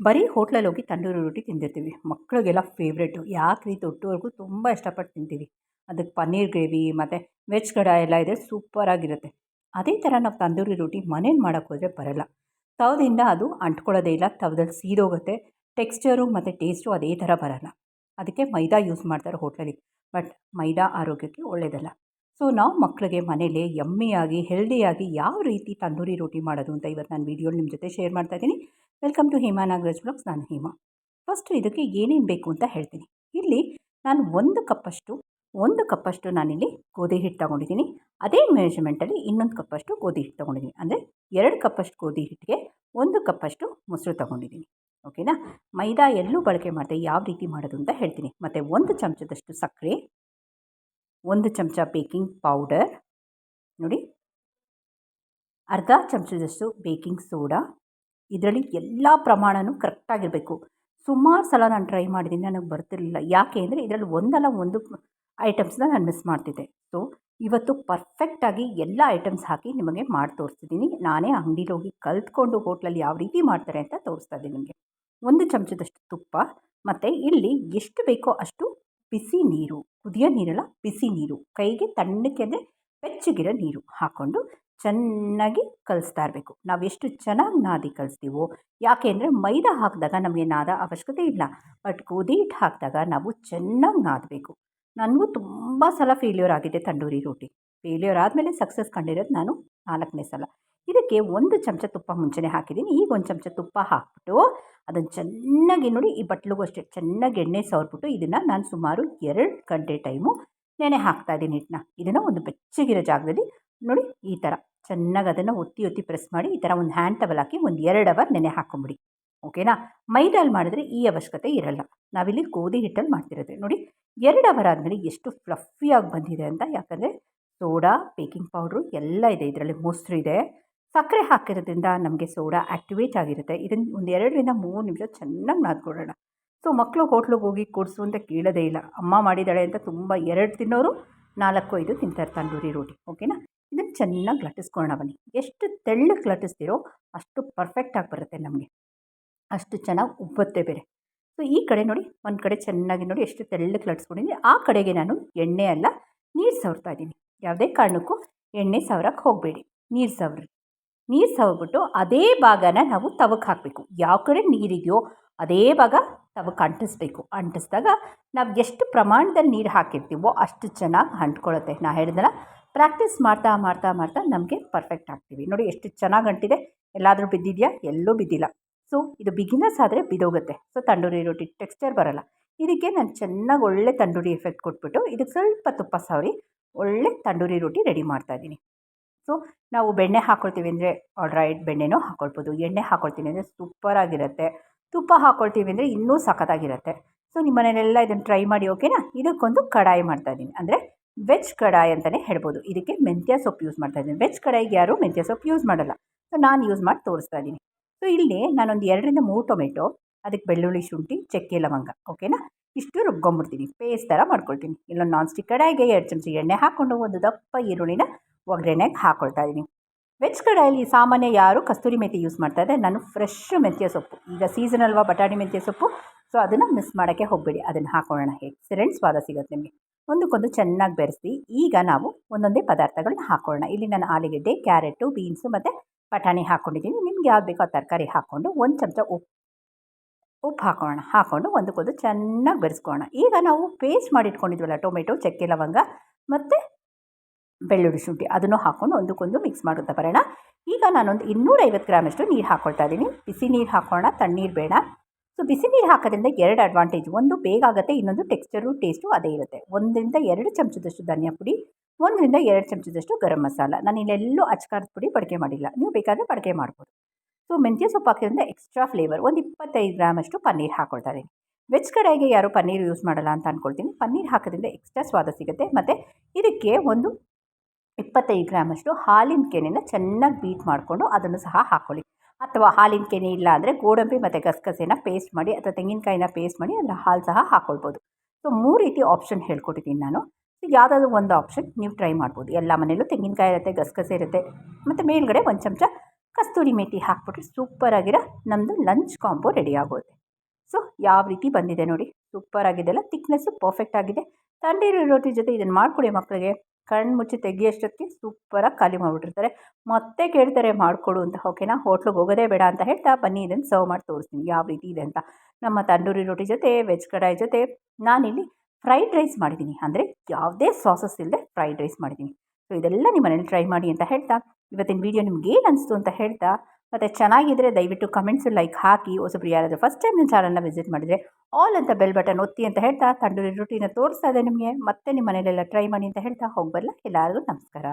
ಬರೀ ಹೋಟ್ಲಲ್ಲಿ ಹೋಗಿ ತಂದೂರಿ ರೊಟ್ಟಿ ತಿಂದಿರ್ತೀವಿ. ಮಕ್ಕಳಿಗೆಲ್ಲ ಫೇವ್ರೇಟು ಯಾಕೆ ದೊಡ್ಡವ್ರಿಗೂ ತುಂಬ ಇಷ್ಟಪಟ್ಟು ತಿಂತೀವಿ. ಅದಕ್ಕೆ ಪನ್ನೀರ್ ಗ್ರೇವಿ ಮತ್ತು ವೆಜ್ ಕಡ ಎಲ್ಲ ಇದೆ ಸೂಪರಾಗಿರುತ್ತೆ ಅದೇ ಥರ ನಾವು ತಂದೂರಿ ರೊಟ್ಟಿ ಮನೇಲಿ ಮಾಡೋಕ್ಕೆ ಹೋದರೆ ಬರೋಲ್ಲ. ತವದಿಂದ ಅದು ಅಂಟ್ಕೊಳ್ಳೋದೇ ಇಲ್ಲ. ತವದಲ್ಲಿ ಸೀದೋಗುತ್ತೆ. ಟೆಕ್ಸ್ಚರು ಮತ್ತು ಟೇಸ್ಟು ಅದೇ ಥರ ಬರೋಲ್ಲ. ಅದಕ್ಕೆ ಮೈದಾ ಯೂಸ್ ಮಾಡ್ತಾರೆ ಹೋಟ್ಲಲ್ಲಿ. ಬಟ್ ಮೈದಾ ಆರೋಗ್ಯಕ್ಕೆ ಒಳ್ಳೆಯದಲ್ಲ ಸೊ ನಾವು ಮಕ್ಕಳಿಗೆ ಮನೇಲಿ ಯಮ್ಮಿಯಾಗಿ ಹೆಲ್ದಿಯಾಗಿ ಯಾವ ರೀತಿ ತಂದೂರಿ ರೊಟ್ಟಿ ಮಾಡೋದು ಅಂತ ಇವತ್ತು ನಾನು ವೀಡಿಯೋ ನಿಮ್ಮ ಜೊತೆ ಶೇರ್ ಮಾಡ್ತಾ ಇದ್ದೀನಿ. Welcome to Hema Nagaraj blogs ನಾನು ಹೇಮಾ. ಫಸ್ಟು ಇದಕ್ಕೆ ಏನೇನು ಬೇಕು ಅಂತ ಹೇಳ್ತೀನಿ. ಇಲ್ಲಿ ನಾನು ಒಂದು ಕಪ್ಪಷ್ಟು ಒಂದು ಕಪ್ಪಷ್ಟು ನಾನಿಲ್ಲಿ ಗೋಧಿ ಹಿಟ್ಟು ತಗೊಂಡಿದ್ದೀನಿ. ಅದೇ ಮೆಜರ್ಮೆಂಟಲ್ಲಿ ಇನ್ನೊಂದು ಕಪ್ಪಷ್ಟು ಗೋಧಿ ಹಿಟ್ಟು ತೊಗೊಂಡಿದ್ದೀನಿ. ಅಂದರೆ ಎರಡು ಕಪ್ಪಷ್ಟು ಗೋಧಿ ಹಿಟ್ಟಿಗೆ ಒಂದು ಕಪ್ಪಷ್ಟು ಮೊಸರು ತೊಗೊಂಡಿದ್ದೀನಿ. ಓಕೆನಾ? ಮೈದಾ ಎಲ್ಲೂ ಬಳಕೆ ಮಾಡಿದೆ ಯಾವ ರೀತಿ ಮಾಡೋದು ಅಂತ ಹೇಳ್ತೀನಿ. ಮತ್ತು ಒಂದು ಚಮಚದಷ್ಟು ಸಕ್ಕರೆ, ಒಂದು ಚಮಚ ಬೇಕಿಂಗ್ ಪೌಡರ್ ನೋಡಿ, ಅರ್ಧ ಚಮಚದಷ್ಟು ಬೇಕಿಂಗ್ ಸೋಡಾ ಇದರಲ್ಲಿ ಎಲ್ಲ ಪ್ರಮಾಣವೂ ಕರೆಕ್ಟಾಗಿರಬೇಕು ಸುಮಾರು ಸಲ ನಾನು ಟ್ರೈ ಮಾಡಿದ್ದೀನಿ, ನನಗೆ ಬರ್ತಿರಲಿಲ್ಲ. ಯಾಕೆ ಅಂದರೆ ಇದರಲ್ಲಿ ಒಂದಲ್ಲ ಒಂದು ಐಟಮ್ಸ್ನ ನಾನು ಮಿಸ್ ಮಾಡ್ತಿದ್ದೆ. ಸೊ ಇವತ್ತು ಪರ್ಫೆಕ್ಟಾಗಿ ಎಲ್ಲ ಐಟಮ್ಸ್ ಹಾಕಿ ನಿಮಗೆ ಮಾಡಿ ತೋರಿಸ್ತಿದ್ದೀನಿ. ನಾನೇ ಅಂಗಡಿಲಿ ಹೋಗಿ ಕಲ್ತ್ಕೊಂಡು ಹೋಟ್ಲಲ್ಲಿ ಯಾವ ರೀತಿ ಮಾಡ್ತಾರೆ ಅಂತ ತೋರಿಸ್ತಾ ಇದ್ದೀನಿ ನಿಮಗೆ. ಒಂದು ಚಮಚದಷ್ಟು ತುಪ್ಪ, ಮತ್ತು ಇಲ್ಲಿ ಎಷ್ಟು ಬೇಕೋ ಅಷ್ಟು ಬಿಸಿ ನೀರು, ಕುದಿಯೋ ನೀರಲ್ಲ, ಬಿಸಿ ನೀರು. ಕೈಗೆ ತಣ್ಣಕ್ಕೆ ಅಂದರೆ ಬೆಚ್ಚಗಿರೋ ನೀರು ಹಾಕ್ಕೊಂಡು ಚೆನ್ನಾಗಿ ಕಲಿಸ್ತಾ ಇರಬೇಕು. ನಾವು ಎಷ್ಟು ಚೆನ್ನಾಗಿ ನಾದಿ ಕಲಿಸ್ತೀವೋ, ಯಾಕೆ ಅಂದರೆ ಮೈದಾ ಹಾಕಿದಾಗ ನಮಗೆ ನಾದ ಅವಶ್ಯಕತೆ ಇಲ್ಲ. ಬಟ್ ಗೋಧಿ ಹಿಟ್ಟು ಹಾಕಿದಾಗ ನಾವು ಚೆನ್ನಾಗಿ ನಾದಬೇಕು. ನನಗೂ ತುಂಬ ಸಲ ಫೇಲ್ಯೂರ್ ಆಗಿದೆ ತಂದೂರಿ ರೋಟಿ. ಫೇಲ್ಯೂರ್ ಆದಮೇಲೆ ಸಕ್ಸಸ್ ಕಂಡಿರೋದು ನಾನು ನಾಲ್ಕನೇ ಸಲ. ಇದಕ್ಕೆ ಒಂದು ಚಮಚ ತುಪ್ಪ ಮುಂಚೆನೆ ಹಾಕಿದ್ದೀನಿ. ಈಗ ಒಂದು ಚಮಚ ತುಪ್ಪ ಹಾಕ್ಬಿಟ್ಟು ಅದನ್ನು ಚೆನ್ನಾಗಿ ನೋಡಿ ಈ ಬಟ್ಲಿಗೂ ಅಷ್ಟೇ ಚೆನ್ನಾಗಿ ಎಣ್ಣೆ ಸವರ್ಬಿಟ್ಟು ಇದನ್ನು ನಾನು ಸುಮಾರು ಎರಡು ಗಂಟೆ ಟೈಮು ನೆನೆ ಹಾಕ್ತಾ ಇದ್ದೀನಿ ಹಿಟ್ಟನ್ನ ಇದನ್ನು ಒಂದು ಬೆಚ್ಚಗಿರೋ ಜಾಗದಲ್ಲಿ ನೋಡಿ ಈ ಥರ ಚೆನ್ನಾಗಿ ಅದನ್ನು ಒತ್ತಿ ಒತ್ತಿ ಪ್ರೆಸ್ ಮಾಡಿ ಈ ಥರ ಒಂದು ಹ್ಯಾಂಡ್ ಟವಲ್ ಹಾಕಿ ಒಂದು ಎರಡು ಅವರ್ ನೆನೆ ಹಾಕೊಂಬಿಡಿ. ಓಕೆನಾ ಮೈದಾಲ್ ಮಾಡಿದ್ರೆ ಈ ಅವಶ್ಯಕತೆ ಇರಲ್ಲ. ನಾವಿಲ್ಲಿ ಗೋಧಿ ಹಿಟ್ಟಲ್ಲಿ ಮಾಡ್ತಿರೋದು. ನೋಡಿ, ಎರಡು ಅವರ್ ಆದಮೇಲೆ ಎಷ್ಟು ಫ್ಲಫಿಯಾಗಿ ಬಂದಿದೆ ಅಂತ, ಯಾಕಂದರೆ ಸೋಡಾ ಬೇಕಿಂಗ್ ಪೌಡ್ರು ಎಲ್ಲ ಇದೆ ಇದರಲ್ಲಿ. ಮೊಸರು ಇದೆ. ಸಕ್ಕರೆ ಹಾಕಿರೋದ್ರಿಂದ ನಮಗೆ ಸೋಡಾ ಆ್ಯಕ್ಟಿವೇಟ್ ಆಗಿರುತ್ತೆ. ಇದನ್ನು ಒಂದು ಎರಡರಿಂದ ಮೂರು ನಿಮಿಷ ಚೆನ್ನಾಗಿ ನಾದ್ಕೊಡೋಣ ಸೊ ಮಕ್ಕಳು ಹೋಟ್ಲಿಗೆ ಹೋಗಿ ಕೊಡಿಸು ಅಂತ ಕೇಳೋದೇ ಇಲ್ಲ. ಅಮ್ಮ ಮಾಡಿದ್ದಾಳೆ ಅಂತ ತುಂಬ ಎರಡು ತಿನ್ನೋರು ನಾಲ್ಕು, ಐದು ತಿಂತಾರೆ ತಂದೂರಿ ರೋಟಿ. ಓಕೆನಾ ಇದನ್ನು ಚೆನ್ನಾಗಿ ಲಟ್ಟಿಸ್ಕೊಳ್ಳೋಣ ಬನ್ನಿ. ಎಷ್ಟು ತೆಳ್ಳಗೆ ಲಟ್ಟಿಸ್ತೀರೋ ಅಷ್ಟು ಪರ್ಫೆಕ್ಟಾಗಿ ಬರುತ್ತೆ ನಮಗೆ. ಅಷ್ಟು ಚೆನ್ನಾಗಿ ಉಬ್ಬುತ್ತೆ ಬೇರೆ. ಸೊ ಈ ಕಡೆ ನೋಡಿ, ಒಂದು ಕಡೆ ಚೆನ್ನಾಗಿ ನೋಡಿ ಎಷ್ಟು ತೆಳ್ಳಗೆ ಲಟ್ಸ್ಕೊಂಡಿದ್ದೀನಿ ಆ ಕಡೆಗೆ ನಾನು ಎಣ್ಣೆ ಅಲ್ಲ, ನೀರು ಸವರ್ತಾ ಇದ್ದೀನಿ. ಯಾವುದೇ ಕಾರಣಕ್ಕೂ ಎಣ್ಣೆ ಸವರಕ್ಕೆ ಹೋಗಬೇಡಿ. ನೀರು ಸವರಿ ನೀರು ಸವರ್ಬಿಟ್ಟು ಅದೇ ಭಾಗನ ನಾವು ತವಕ್ಕೆ ಹಾಕಬೇಕು. ಯಾವ ಕಡೆ ನೀರಿದೆಯೋ ಅದೇ ಭಾಗ ತವಕ್ಕೆ ಅಂಟಿಸ್ಬೇಕು. ಅಂಟಿಸಿದಾಗ ನಾವು ಎಷ್ಟು ಪ್ರಮಾಣದಲ್ಲಿ ನೀರು ಹಾಕಿರ್ತೀವೋ ಅಷ್ಟು ಚೆನ್ನಾಗಿ ಅಂಟ್ಕೊಳ್ಳುತ್ತೆ ನಾ ಹೇಳಿದ್ನಲ್ಲ ಪ್ರಾಕ್ಟೀಸ್ ಮಾಡ್ತಾ ಮಾಡ್ತಾ ಮಾಡ್ತಾ ನಮಗೆ ಪರ್ಫೆಕ್ಟ್ ಆಗ್ತೀವಿ. ನೋಡಿ ಎಷ್ಟು ಚೆನ್ನಾಗಿ ಅಂಟಿದೆ. ಎಲ್ಲಾದರೂ ಬಿದ್ದಿದೆಯಾ? ಎಲ್ಲೂ ಬಿದ್ದಿಲ್ಲ. ಸೊ ಇದು ಬಿಗಿನರ್ಸ್ ಆದರೆ ಬಿದೋಗುತ್ತೆ. ಸೊ ತಂಡೂರಿ ರೊಟ್ಟಿ ಟೆಕ್ಸ್ಚರ್ ಬರೋಲ್ಲ. ಇದಕ್ಕೆ ನಾನು ಚೆನ್ನಾಗಿ ಒಳ್ಳೆ ತಂಡೂರಿ ಎಫೆಕ್ಟ್ ಕೊಟ್ಬಿಟ್ಟು ಇದಕ್ಕೆ ಸ್ವಲ್ಪ ತುಪ್ಪ ಸವರಿ, ಒಳ್ಳೆ ತಂಡೂರಿ ರೊಟ್ಟಿ ರೆಡಿ ಮಾಡ್ತಾಯಿದ್ದೀನಿ ಸೊ ನಾವು ಬೆಣ್ಣೆ ಹಾಕ್ಕೊಳ್ತೀವಿ ಅಂದರೆ ಆಲ್ರೈಟ್ ಬೆಣ್ಣೆನೂ ಹಾಕ್ಕೊಳ್ಬೋದು ಎಣ್ಣೆ ಹಾಕ್ಕೊಳ್ತೀನಿ ಅಂದರೆ ಸೂಪರಾಗಿರುತ್ತೆ ತುಪ್ಪ ಹಾಕ್ಕೊಳ್ತೀವಿ ಅಂದರೆ ಇನ್ನೂ ಸಖತ್ತಾಗಿರುತ್ತೆ. ಸೊ ನಿಮ್ಮ ಮನೇಲೆಲ್ಲ ಇದನ್ನು ಟ್ರೈ ಮಾಡಿ ಓಕೆನಾ ಇದಕ್ಕೊಂದು ಕಡಾಯಿ ಮಾಡ್ತಾಯಿದ್ದೀನಿ ಅಂದರೆ ವೆಜ್ ಕಡಾಯಿ ಅಂತಲೇ ಹೇಳ್ಬೋದು. ಇದಕ್ಕೆ ಮೆಂತ್ಯ ಸೊಪ್ಪು ಯೂಸ್ ಮಾಡ್ತಾ ಮಾಡ್ತಾಯಿದ್ದೀನಿ ವೆಜ್ ಕಡಾಯಿಗೆ ಯಾರು ಮೆಂತ್ಯ ಸೊಪ್ಪು ಯೂಸ್ ಮಾಡಲ್ಲ. ಸೊ ನಾನು ಯೂಸ್ ಮಾಡಿ ತೋರಿಸ್ತಾ ಇದ್ದೀನಿ. ಸೊ ಇಲ್ಲಿ ನಾನೊಂದು ಎರಡರಿಂದ ಮೂರು ಟೊಮೆಟೊ, ಅದಕ್ಕೆ ಬೆಳ್ಳುಳ್ಳಿ, ಶುಂಠಿ, ಚಕ್ಕೆ, ಲವಂಗ. ಓಕೆನಾ ಇಷ್ಟು ರುಬ್ಕೊಂಬಿಡ್ತೀನಿ ಪೇಸ್ಟ್ ಥರ ಮಾಡ್ಕೊಳ್ತೀನಿ. ಇಲ್ಲೊಂದು ನಾನ್ ಸ್ಟಿಕ್ ಕಡಾಯಿಗೆ ಎರಡು ಚಮಚ ಎಣ್ಣೆ ಹಾಕ್ಕೊಂಡು ಒಂದು ದಪ್ಪ ಈರುಳ್ಳಿನ ಒಗ್ಗರಣೆಗೆ ಹಾಕ್ಕೊಳ್ತಾ ಇದ್ದೀನಿ. ವೆಜ್ ಕಡಾಯಲ್ಲಿ ಸಾಮಾನ್ಯ ಯಾರು ಕಸ್ತೂರಿ ಮೆಂತ್ಯ ಯೂಸ್ ಮಾಡ್ತಾ ಇದ್ದಾರೆ ನಾನು ಫ್ರೆಶ್ ಮೆಂತ್ಯ ಸೊಪ್ಪು. ಈಗ ಸೀಸನ್ ಅಲ್ವಾ ಬಟಾಣಿ ಮೆಂತ್ಯ ಸೊಪ್ಪು? ಸೊ ಅದನ್ನು ಮಿಸ್ ಮಾಡೋಕ್ಕೆ ಹೋಗಬೇಡಿ. ಅದನ್ನು ಹಾಕೊಳ್ಳೋಣ ಎಕ್ಸಲೆಂಟ್ ಸ್ವಾದ ಸಿಗುತ್ತೆ ನಿಮಗೆ. ಒಂದಕ್ಕೊಂದು ಚೆನ್ನಾಗಿ ಬೆರೆಸಿ, ಈಗ ನಾವು ಒಂದೊಂದೇ ಪದಾರ್ಥಗಳನ್ನ ಹಾಕೊಳ್ಳೋಣ. ಇಲ್ಲಿ ನಾನು ಆಲೂಗೆಡ್ಡೆ, ಕ್ಯಾರೆಟು, ಬೀನ್ಸು ಮತ್ತು ಬಟಾಣಿ ಹಾಕ್ಕೊಂಡಿದ್ದೀನಿ ನಿಮ್ಗೆ ಯಾವ್ದು ಬೇಕೋ ಆ ತರಕಾರಿ ಹಾಕ್ಕೊಂಡು ಒಂದು ಚಮಚ ಉಪ್ಪು ಉಪ್ಪು ಹಾಕೋಣ ಹಾಕ್ಕೊಂಡು ಒಂದಕ್ಕೊಂದು ಚೆನ್ನಾಗಿ ಬೆರೆಸ್ಕೋಣ ಈಗ ನಾವು ಪೇಸ್ಟ್ ಮಾಡಿಟ್ಕೊಂಡಿದ್ವಲ್ಲ, ಟೊಮೆಟೊ, ಚಕ್ಕೆ, ಲವಂಗ ಮತ್ತು ಬೆಳ್ಳುಳ್ಳಿ ಶುಂಠಿ, ಅದನ್ನು ಹಾಕ್ಕೊಂಡು ಒಂದಕ್ಕೊಂದು ಮಿಕ್ಸ್ ಮಾಡುತ್ತಾ ಬರೋಣ. ಈಗ ನಾನೊಂದು ಇನ್ನೂರೈವತ್ತು ಗ್ರಾಮಷ್ಟು ನೀರು ಹಾಕ್ಕೊಳ್ತಾ ಇದ್ದೀನಿ. ಬಿಸಿ ನೀರು ಹಾಕೋಣ ತಣ್ಣೀರು ಬೇಡ. ಸೊ ಬಿಸಿ ನೀರು ಹಾಕೋದ್ರಿಂದ ಎರಡು ಅಡ್ವಾಂಟೇಜ್ ಒಂದು ಬೇಗ ಆಗುತ್ತೆ, ಇನ್ನೊಂದು ಟೆಕ್ಸ್ಚರು ಟೇಸ್ಟು ಅದೇ ಇರುತ್ತೆ. ಒಂದರಿಂದ ಎರಡು ಚಮಚದಷ್ಟು ಧನಿಯಾ ಪುಡಿ, ಒಂದರಿಂದ ಎರಡು ಚಮಚದಷ್ಟು ಗರಂ ಮಸಾಲ. ನಾನು ಇಲ್ಲೆಲ್ಲೂ ಅಚ್ಕಾರದ ಪುಡಿ ಬಳಕೆ ಮಾಡಿಲ್ಲ. ನೀವು ಬೇಕಾದರೆ ಬಳಕೆ ಮಾಡ್ಬೋದು. ಸೊ ಮೆಂತ್ಯ ಸೊಪ್ಪು ಹಾಕಿದ್ರಿಂದ ಎಕ್ಸ್ಟ್ರಾ ಫ್ಲೇವರ್ ಒಂದು ಇಪ್ಪತ್ತೈದು ಗ್ರಾಮಷ್ಟು ಪನ್ನೀರ್ ಹಾಕೊಳ್ತಾರೆ. ವೆಜ್ ಕಡೆಗೆ ಯಾರು ಪನ್ನೀರ್ ಯೂಸ್ ಮಾಡಲ್ಲ ಅಂತ ಅಂದ್ಕೊಳ್ತೀನಿ ಪನ್ನೀರ್ ಹಾಕೋದ್ರಿಂದ ಎಕ್ಸ್ಟ್ರಾ ಸ್ವಾದ ಸಿಗುತ್ತೆ. ಮತ್ತು ಇದಕ್ಕೆ ಒಂದು ಇಪ್ಪತ್ತೈದು ಗ್ರಾಮಷ್ಟು ಹಾಲಿನ ಕೆನೆನ ಚೆನ್ನಾಗಿ ಬೀಟ್ ಮಾಡಿಕೊಂಡು ಅದನ್ನು ಸಹ ಹಾಕ್ಕೊಳ್ಳಿ ಅಥವಾ ಹಾಲಿನ ಕೆನೆ ಇಲ್ಲ ಅಂದರೆ ಗೋಡಂಬಿ ಮತ್ತು ಗಸಗಸೆನ ಪೇಸ್ಟ್ ಮಾಡಿ ಅಥವಾ ತೆಂಗಿನಕಾಯಿನ ಪೇಸ್ಟ್ ಮಾಡಿ ಅದರ ಹಾಲು ಸಹ ಹಾಕ್ಕೊಳ್ಬೋದು ಸೊ ಮೂರು ರೀತಿ ಆಪ್ಷನ್ ಹೇಳ್ಕೊಟ್ಟಿದ್ದೀನಿ ನಾನು. ಸೊ ಯಾವುದಾದ್ರೂ ಒಂದು ಆಪ್ಷನ್ ನೀವು ಟ್ರೈ ಮಾಡ್ಬೋದು. ಎಲ್ಲ ಮನೆಯಲ್ಲೂ ತೆಂಗಿನಕಾಯಿ ಇರುತ್ತೆ, ಗಸಗಸೆ ಇರುತ್ತೆ. ಮತ್ತು ಮೇಲ್ಗಡೆ ಒಂದು ಚಮಚ ಕಸ್ತೂರಿ ಮೇಥಿ ಹಾಕ್ಬಿಟ್ರೆ ಸೂಪರಾಗಿರೋ ನಮ್ಮದು ಲಂಚ್ ಕಾಂಬೋ ರೆಡಿ ಆಗುತ್ತೆ. ಸೊ ಯಾವ ರೀತಿ ಬಂದಿದೆ ನೋಡಿ. ಸೂಪರ್ ಆಗಿದೆಲ್ಲ ತಿಕ್ನೆಸ್ಸು ಪರ್ಫೆಕ್ಟ್ ಆಗಿದೆ. ತಂಡಿರೋ ರೋಟಿ ಜೊತೆ ಇದನ್ನು ಮಾಡಿಕೊಡಿ ಮಕ್ಕಳಿಗೆ ಕಣ್ಣು ಮುಚ್ಚಿ ತೆಗಿಯೋಷ್ಟೊತ್ತಿಗೆ ಸೂಪರಾಗಿ ಖಾಲಿ ಮಾಡಿಬಿಟ್ಟಿರ್ತಾರೆ. ಮತ್ತೆ ಕೇಳ್ತಾರೆ, ಮಾಡಿಕೊಡು ಅಂತ. ಓಕೆನಾ ಹೋಟ್ಲಿಗೆ ಹೋಗೋದೇ ಬೇಡ ಅಂತ ಹೇಳ್ತಾ, ಬನ್ನಿ ಇದನ್ನು ಸರ್ವ್ ಮಾಡಿ ತೋರಿಸ್ತೀನಿ. ಯಾವ ರೀತಿ ಇದೆ ಅಂತ. ನಮ್ಮ ತಂದೂರಿ ರೋಟಿ ಜೊತೆ, ವೆಜ್ ಕಡಾಯಿ ಜೊತೆ, ನಾನಿಲ್ಲಿ ಫ್ರೈಡ್ ರೈಸ್ ಮಾಡಿದ್ದೀನಿ. ಅಂದರೆ ಯಾವುದೇ ಸಾಸಸ್ ಇಲ್ಲದೆ ಫ್ರೈಡ್ ರೈಸ್ ಮಾಡಿದ್ದೀನಿ. ಸೊ, ಇದೆಲ್ಲ ನಿಮ್ಮ ಮನೇಲಿ ಟ್ರೈ ಮಾಡಿ ಅಂತ ಹೇಳ್ತಾ, ಇವತ್ತಿನ ವೀಡಿಯೋ ನಿಮ್ಗೆ ಏನು ಅನಿಸ್ತು? ಅಂತ ಹೇಳ್ತಾ ಮತ್ತು ಚೆನ್ನಾಗಿದ್ದರೆ ದಯವಿಟ್ಟು ಕಮೆಂಟ್ಸು ಲೈಕ್ ಹಾಕಿ. ಹೊಸಬ್ರು ಯಾರಾದರೂ ಫಸ್ಟ್ ಟೈಮ್ ನನ್ನ ಚಾನಲ್ನ ವಿಸಿಟ್ ಮಾಡಿದರೆ ಆಲ್ ಅಂತ ಬೆಲ್ ಬಟನ್ ಒತ್ತಿ ಅಂತ ಹೇಳ್ತಾ ತಂಡೂರಿ ರೊಟ್ಟಿನ ತೋರಿಸ್ತಾ ಇದೆ ನಿಮಗೆ. ಮತ್ತೆ ನಿಮ್ಮ ಮನೆಯಲ್ಲೆಲ್ಲ ಟ್ರೈ ಮಾಡಿ ಅಂತ ಹೇಳ್ತಾ ಹೋಗಿ ಬರಲ್ಲ ಎಲ್ಲರಿಗೂ ನಮಸ್ಕಾರ.